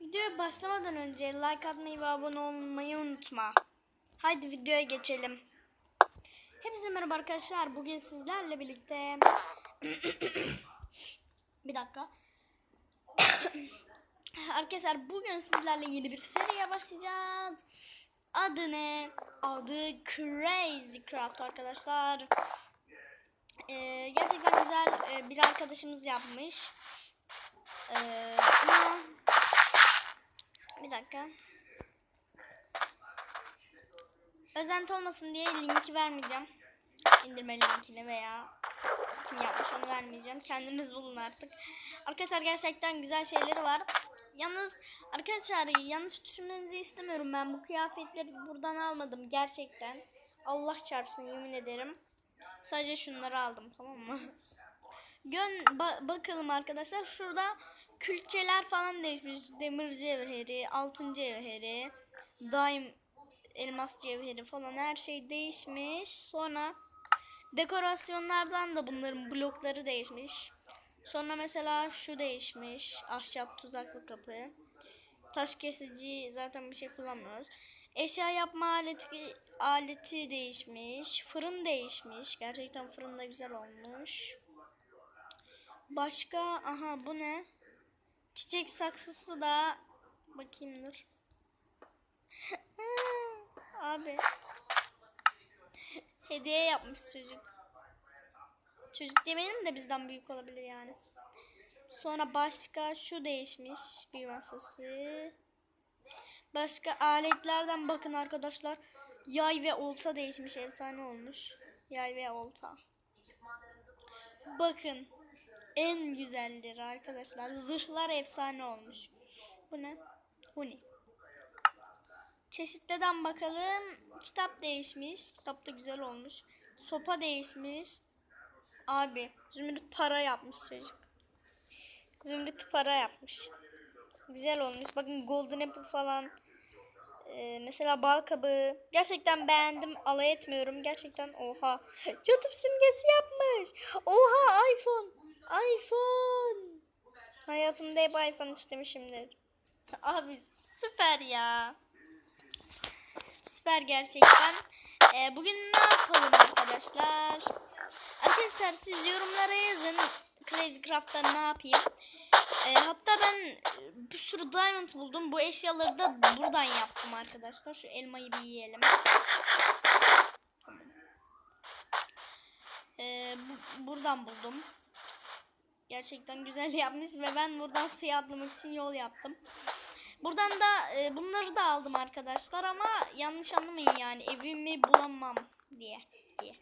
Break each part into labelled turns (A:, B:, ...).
A: Videoya başlamadan önce like atmayı ve abone olmayı unutma. Haydi videoya geçelim. Hepinize merhaba arkadaşlar. Bugün sizlerle birlikte... bir dakika. arkadaşlar bugün sizlerle yeni bir seriye başlayacağız. Adı ne? Adı Crazy Craft arkadaşlar. Ee, gerçekten güzel e, bir arkadaşımız yapmış. Ee, ama dakika. Özenti olmasın diye linki vermeyeceğim. İndirme linkini veya kim yapmış onu vermeyeceğim. Kendiniz bulun artık. Arkadaşlar gerçekten güzel şeyleri var. Yalnız arkadaşlar yanlış düşünmenizi istemiyorum. Ben bu kıyafetleri buradan almadım gerçekten. Allah çarpsın yemin ederim. Sadece şunları aldım tamam mı? Gön ba- bakalım arkadaşlar şurada külçeler falan değişmiş. Demir cevheri, altın cevheri, daim elmas cevheri falan her şey değişmiş. Sonra dekorasyonlardan da bunların blokları değişmiş. Sonra mesela şu değişmiş. Ahşap tuzaklı kapı. Taş kesici zaten bir şey kullanmıyoruz. Eşya yapma aleti aleti değişmiş. Fırın değişmiş. Gerçekten fırın da güzel olmuş. Başka aha bu ne? Çiçek saksısı da bakayım dur. Abi. Hediye yapmış çocuk. Çocuk demeyelim de bizden büyük olabilir yani. Sonra başka şu değişmiş bir masası. Başka aletlerden bakın arkadaşlar. Yay ve olta değişmiş efsane olmuş. Yay ve olta. Bakın en güzelleri arkadaşlar. Zırhlar efsane olmuş. Bu ne? Huni. Çeşitliden bakalım. Kitap değişmiş. Kitap da güzel olmuş. Sopa değişmiş. Abi Zümrüt para yapmış çocuk. Zümrüt para yapmış. Güzel olmuş. Bakın golden apple falan. Ee, mesela bal kabağı. Gerçekten beğendim. Alay etmiyorum. Gerçekten oha. YouTube simgesi yapmış. Oha iPhone. iPhone. Hayatımda hep iPhone istemişimdir. Abi süper ya. Süper gerçekten. Ee, bugün ne yapalım arkadaşlar? Arkadaşlar siz yorumlara yazın. Crazy Craft'ta ne yapayım? Ee, hatta ben bir sürü diamond buldum. Bu eşyaları da buradan yaptım arkadaşlar. Şu elmayı bir yiyelim. Ee, bu- buradan buldum. Gerçekten güzel yapmış ve ben buradan suya atlamak için yol yaptım. Buradan da e, bunları da aldım arkadaşlar ama yanlış anlamayın yani evimi bulamam diye diye.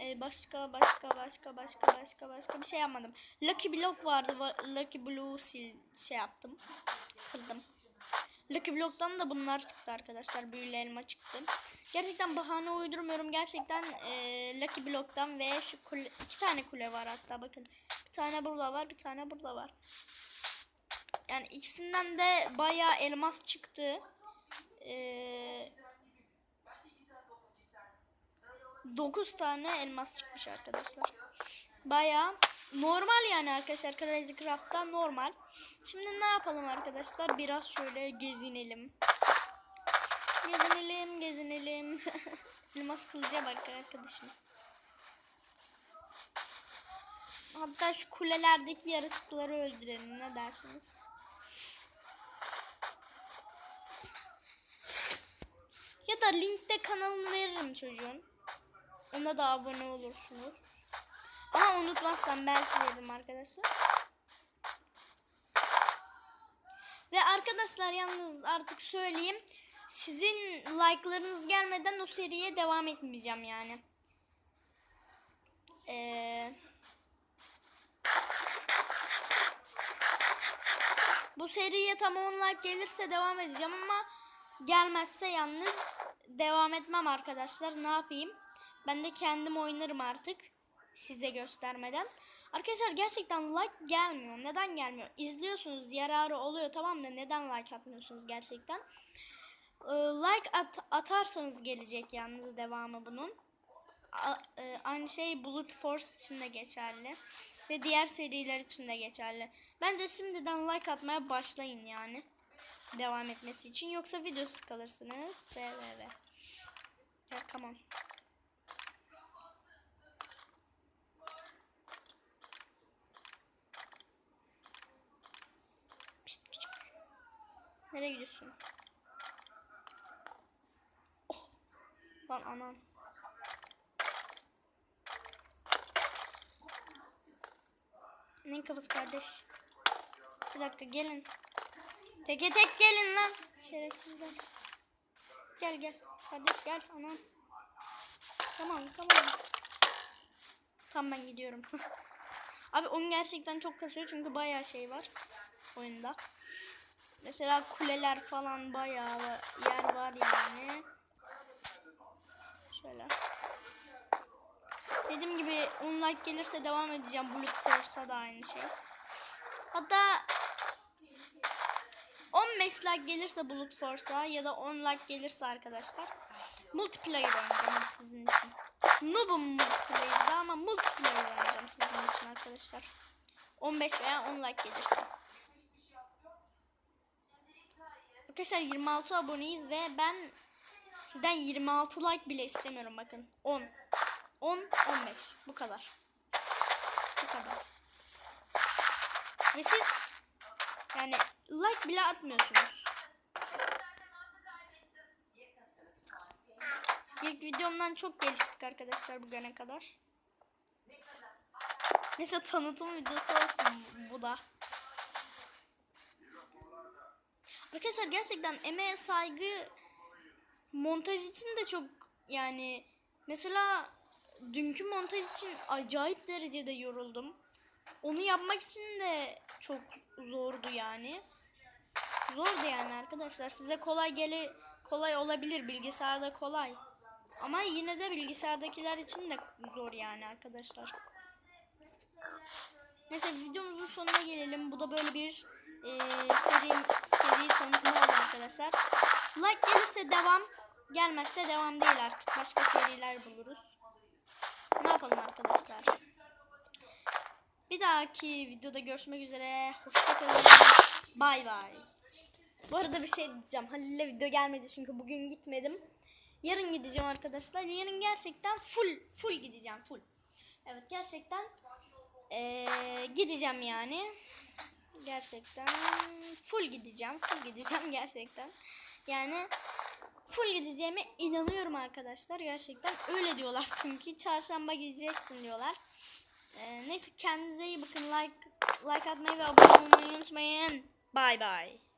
A: E, başka başka başka başka başka başka bir şey yapmadım. Lucky Block vardı. va- Lucky Blue sil şey yaptım. Kırdım. Lucky Block'tan da bunlar çıktı arkadaşlar. Büyülü elma çıktı. Gerçekten bahane uydurmuyorum. Gerçekten e, Lucky Block'tan ve şu kule, iki tane kule var hatta bakın. Bir tane burada var, bir tane burada var. Yani ikisinden de bayağı elmas çıktı. Ee, 9 tane elmas çıkmış arkadaşlar. Bayağı normal yani arkadaşlar. Crazy Craft'ta normal. Şimdi ne yapalım arkadaşlar? Biraz şöyle gezinelim. Gezinelim, gezinelim. elmas kılıca bak arkadaşım. Hatta şu kulelerdeki yaratıkları öldürelim ne dersiniz? Ya da linkte kanalını veririm çocuğun. Ona da abone olursunuz. Ama unutmazsam belki veririm arkadaşlar. Ve arkadaşlar yalnız artık söyleyeyim. Sizin like'larınız gelmeden o seriye devam etmeyeceğim yani. Eee... Bu seriye tam 10 like gelirse devam edeceğim ama gelmezse yalnız devam etmem arkadaşlar. Ne yapayım? Ben de kendim oynarım artık. Size göstermeden. Arkadaşlar gerçekten like gelmiyor. Neden gelmiyor? İzliyorsunuz yararı oluyor tamam da neden like atmıyorsunuz gerçekten? Ee, like at atarsanız gelecek yalnız devamı bunun. E, aynı şey Bullet Force için de geçerli. Ve diğer seriler için de geçerli. Bence şimdiden like atmaya başlayın yani. devam etmesi için yoksa videosuz kalırsınız. Ve ve ve. Ya tamam. Pişt, küçük. Nereye gidiyorsun? Oh. Lan anam. Neyin kafası kardeş? Bir dakika gelin. Teke tek gelin lan. Şerefsizler. Gel gel. Kardeş gel anam. Tamam tamam. Tamam ben gidiyorum. Abi oyun gerçekten çok kasıyor çünkü bayağı şey var oyunda. Mesela kuleler falan bayağı yer var yani. Şöyle. Dediğim gibi 10 like gelirse devam edeceğim. Bullet Force'a da aynı şey. Hatta 15 like gelirse Bullet Force'a ya da 10 like gelirse arkadaşlar multiplayer oynayacağım sizin için. Noob'um multiplayer'da ama multiplayer oynayacağım sizin için arkadaşlar. 15 veya 10 like gelirse. Arkadaşlar 26 aboneyiz ve ben sizden 26 like bile istemiyorum bakın. 10. 10, 15. Bu kadar. Bu kadar. Ve siz yani like bile atmıyorsunuz. İlk videomdan çok geliştik arkadaşlar bugüne kadar. Neyse tanıtım videosu olsun bu da. Arkadaşlar gerçekten emeğe saygı montaj için de çok yani mesela dünkü montaj için acayip derecede yoruldum. Onu yapmak için de çok zordu yani. Zordu yani arkadaşlar. Size kolay gele kolay olabilir bilgisayarda kolay. Ama yine de bilgisayardakiler için de zor yani arkadaşlar. Neyse videomuzun sonuna gelelim. Bu da böyle bir e, seri seri tanıtımı oldu arkadaşlar. Like gelirse devam, gelmezse devam değil artık. Başka seriler buluruz. Yapalım arkadaşlar? Bir dahaki videoda görüşmek üzere. Hoşçakalın. Bay bay. Bu arada bir şey diyeceğim. Halil'le video gelmedi çünkü bugün gitmedim. Yarın gideceğim arkadaşlar. Yarın gerçekten full full gideceğim full. Evet gerçekten ee, gideceğim yani. Gerçekten full gideceğim. Full gideceğim gerçekten. Yani full gideceğime inanıyorum arkadaşlar. Gerçekten öyle diyorlar çünkü. Çarşamba gideceksin diyorlar. Ee, neyse kendinize iyi bakın. Like, like atmayı ve abone olmayı unutmayın. Bye bye.